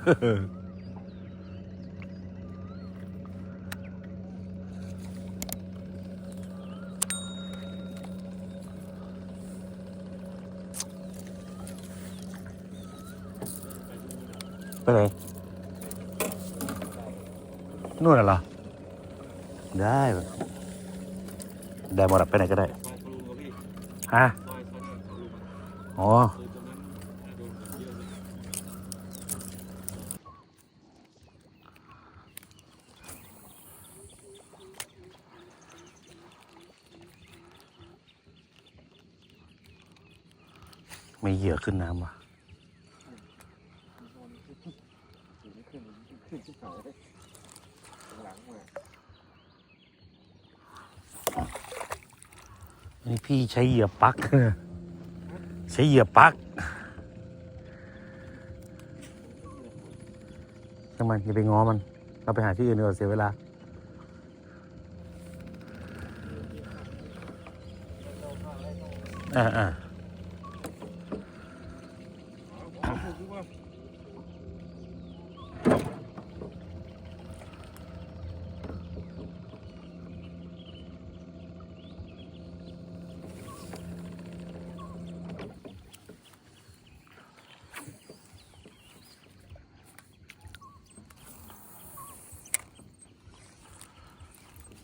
ไปไหนนู่นน่ะเหรอ ได้เว้ยได้หมดอะไปไหนก็ได้ ฮะอยซอยเขาลุงอะ อ๋อ คือตรงนั้นถ้าโดนคนเยอะเลย ไม่ เหยื่อขึ้นน้ำว่ะขึ้นที่เขาเลยหลังมานี่พี่ใช้เหยื่อปัก ใช้เหยื่อปักช่างมันอย่าไปง้อมัน เราไปหาที่อื่นดีกว่าเสียเวลาอ่าอ่า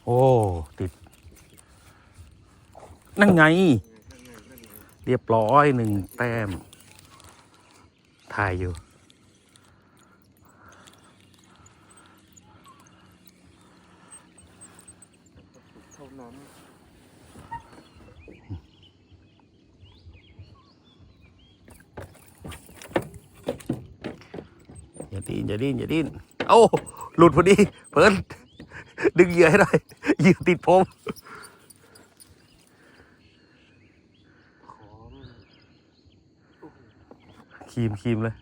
โอ้ติด นั่นไง เรียบร้อยหนึ่งแต้ม ถ่ายอยู่ อย่าดิ้นอย่าดิ้นอย่าดิ้นเอ้ หลุดพอดี เพิ่น ดึงเหยื่อให้หน่อยเหยื่อติดผมำของครีมครีมเลย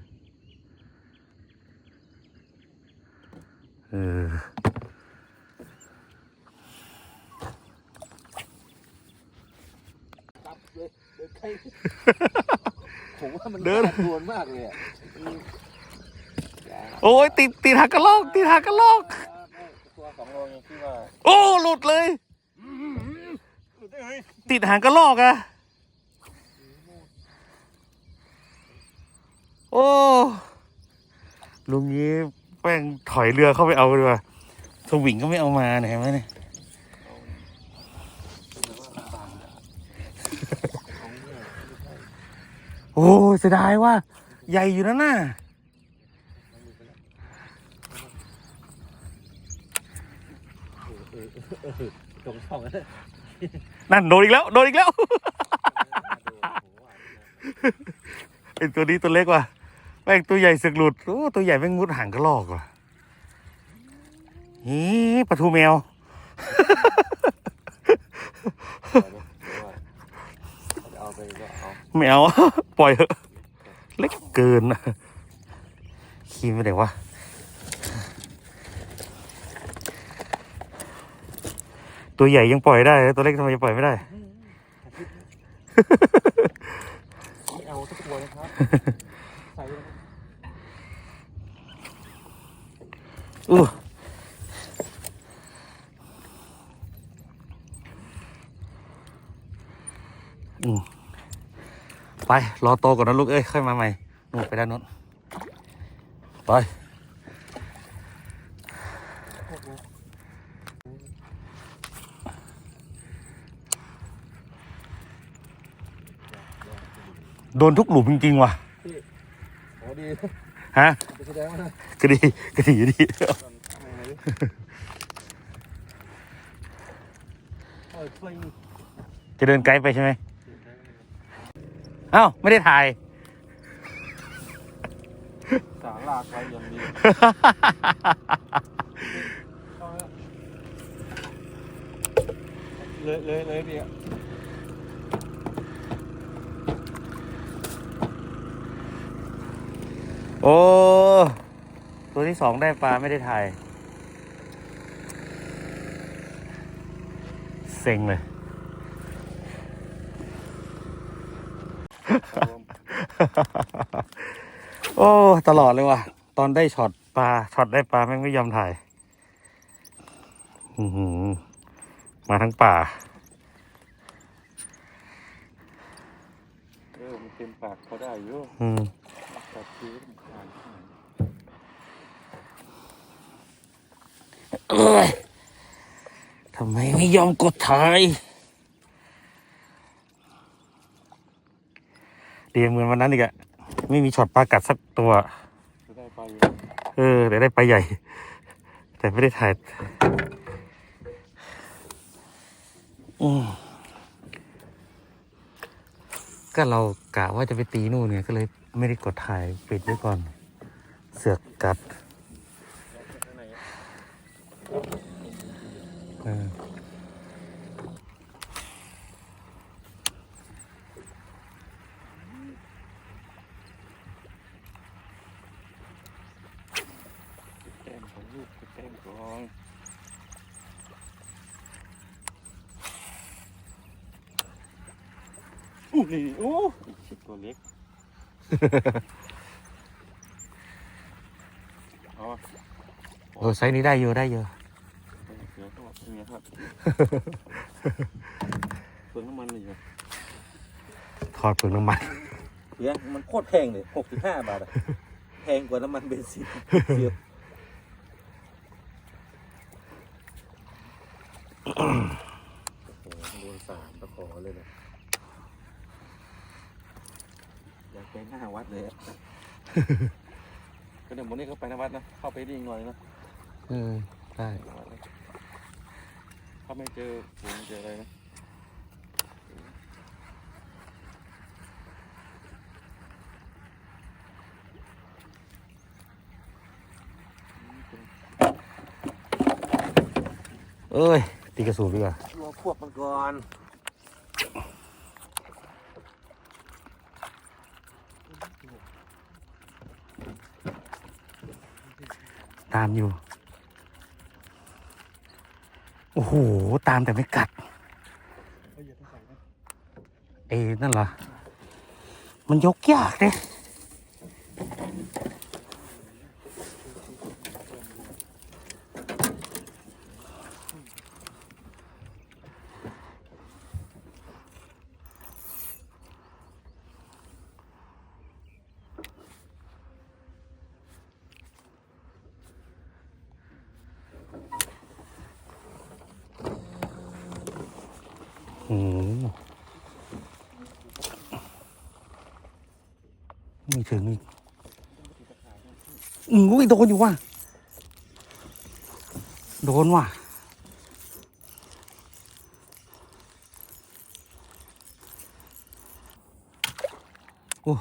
เออตับเลยเดินใครผมว่ามันเดินน่ากลัวมากเลยอะอืมอย่าโอ้ยติดติดหักกระลอก ติดหักกระลอก ตัวสองโลยังที่ว่า โอ้หลุดเลย หลุดได้ไงติดหางกระลอกอะโอ้ลุงนี้แป้งถอยเรือเข้าไปเอาดีกว่าสวิงก็ไม่เอามาเห็นไหมเนี่ยโอ้เสียดายว่า ใหญ่อยู่นั่นน่ะ ตรงช่องนั่นโดนอีกแล้วโดนอีกแล้วไอ้ตัวนี้ตัวเล็กว่ะแม่งตัวใหญ่สึกหลุดโอ้ตัวใหญ่แม่งมุดหางกระลอกว่ะนี่ปลาทูแมวเอาไปก็เอาไม่เอาปล่อยเถอะเล็กเกินนะขี้ไม่ได้วะ ตัวใหญ่ยังปล่อยได้ตัวเล็กทำไมจะปล่อยไม่ได้ ไม่เอาสักตัวนะครับใส่อู้อืมไป รอโตก่อนนะลูกเอ้ย ค่อยมาใหม่นู่นไปด้านนู้นไป โดนทุกหลุมจริงๆว่ะโอ้ดีฮะแสดงว่าก็ดีก็ดีดีเออช่วยจะเดินไกลไปใช่ไหมเอ้าไม่ได้ถ่าย สาลากไว้อย่างดีเลยเลยเลยพี่ โอ้ ตัวที่สองได้ปลาไม่ได้ถ่าย เซ็งเลย โอ้ ตลอดเลยว่ะ ตอนได้ช็อตปลาช็อตได้ปลาแม่งไม่ยอมถ่ายอือหือมาทั้งป่าเออมันเต็มปากเขาได้อยู่อืมตัดชื้นผ่านที่ไหน เอ้ยทำไมไม่ยอมกดถ่ายเดียเหมือนวันนั้นอีกอะไม่มีช็อตปลากัดสักตัวจะได้ไปอเออแต่ได้ปลาใหญ่ แต่ไม่ได้ถ่ายอืมก็เรากะว่าจะไปตีนู่นไงก็เลยไม่ได้กดถ่ายปิดไว้ก่อน เสือกกัด เออแต้มของลูกแต้มของอู้นี่โอ้ชิบตัวเล็กเอา เออไซส์นี้ได้เยอะได้เยอะเสือก็เป็นไงครับเปลืองน้ำมันเลยเหรอถอดเปลือกน้ำมันเสียมันโคตรแพงเลยหกสิบห้าบาทอะแพงกว่าน้ำมันเบนซินเดียวโอ้โหโดนสามตะขอเลยนะอยากไปหน้าวัดเลยอะก็เดี๋ยววันนี้ก็ไปหน้าวัดนะ เข้าไปดีหน่อยนะ เออได้หน้าวัดนะถ้าไม่เจอฝูงเจออะไรนะเอ้ย ตีกระสุนดีกว่ารอพวกมันก่อนตามอยู่ โอ้โห ตามแต่ไม่กัดเอ้นั่นเหรอ มันยกยากเนี่ย ไม่ถึงอีกอืมอุ้ยโดนอยู่ว่ะ โดนว่ะ โอ้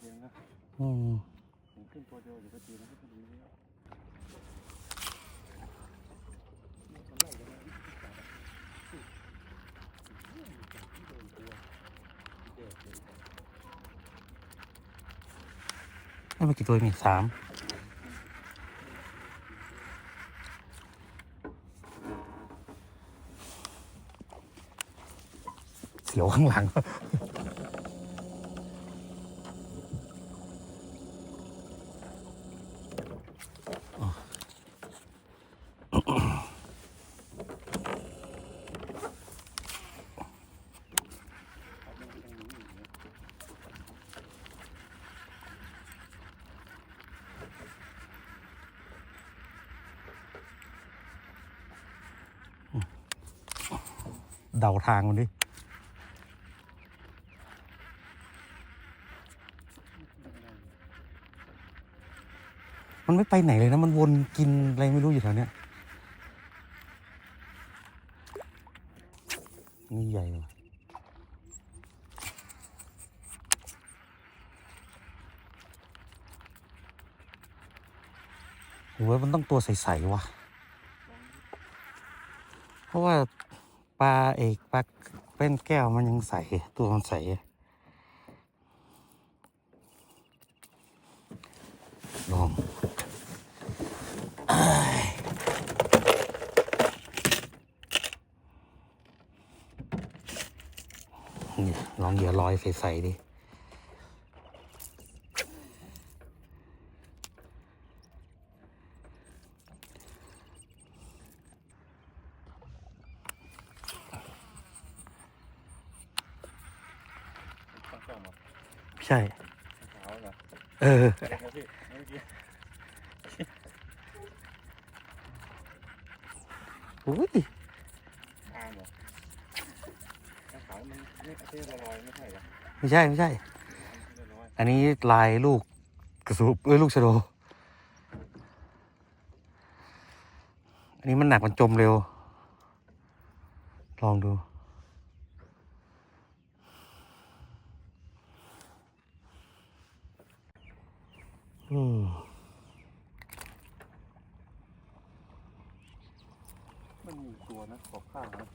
เย็นๆนะ อืมผมขึ้นตัวเดียวอยู่ก็ดีนะก็ดีแล้วได้มากี่ตัวนี่สามเสียวข้างหลัง เดาทางมันดิมันไม่ไปไหนเลยนะ มันวนกินอะไรไม่รู้อยู่แถวเนี้ยนี่ใหญ่ว่ะหรือว่ามันต้องตัวใส ๆ วะ เพราะว่า ปลาเอกปลาเป็นแก้วมันยังใส ตัวมันใส ลองลองเหยื่อลอยใส ๆ ดิ ต้องส่องมา ใช่ ขาวเหรอเออ เดี๋ยวพี่เมื่อกี้อุ้ยอามเหรอขาวมันไม่เท่ลอยไม่ใช่เหรอไม่ใช่ไม่ใช่เท่ลอยอันนี้ลายลูกกระสูบเอ้ยลูกชะโด อันนี้มันหนักมันจมเร็ว ลองดู อืมมันมีตัวนะขอบข้างนะ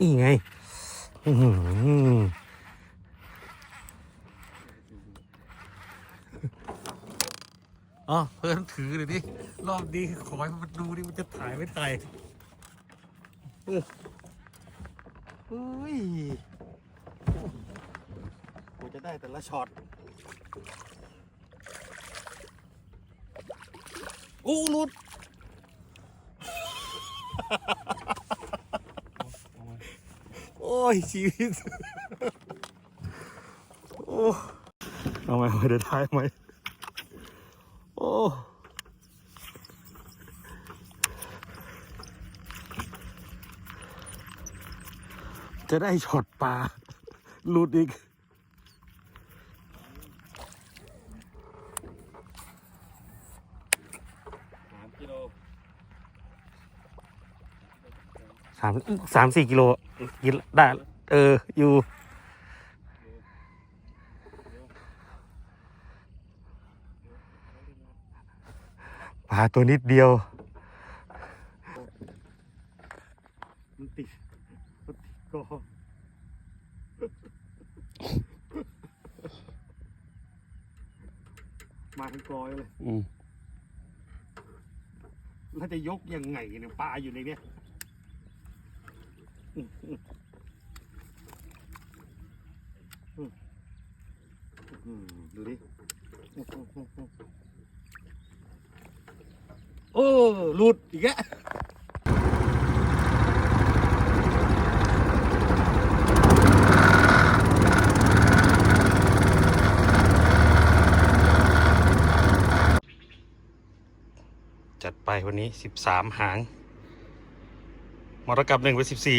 นี่ไงอื้อหืออ๋อเพื่อนถือเลยดิรอบนี้ขอให้มันดูดิมันจะถ่ายไม่ถ่ายเอออุ้ยกูจะได้แต่ละช็อตโอ้หลุดโอ้ ยชีวิต โอ้เอาไหมเดี๋ยวท้ายไหมโอ้จะได้ช็อตปลาหลุดอีก สามกิโล สามสามสี่กิโลกินได้ เออ อยู่ ปลาตัวนิดเดียว มันติดมันติดกอมาทั้งกอยเลยอืมแล้วจะยกยังไงเนี่ยปลาอยู่ในเนี้ยอืมอืมอืมอืม ดูดิอืมอืมอืมอืมโอ้หลุดอีกแล้วจัดไปวันนี้สิบสามหาง มรกับหนึ่งไปสิบสี่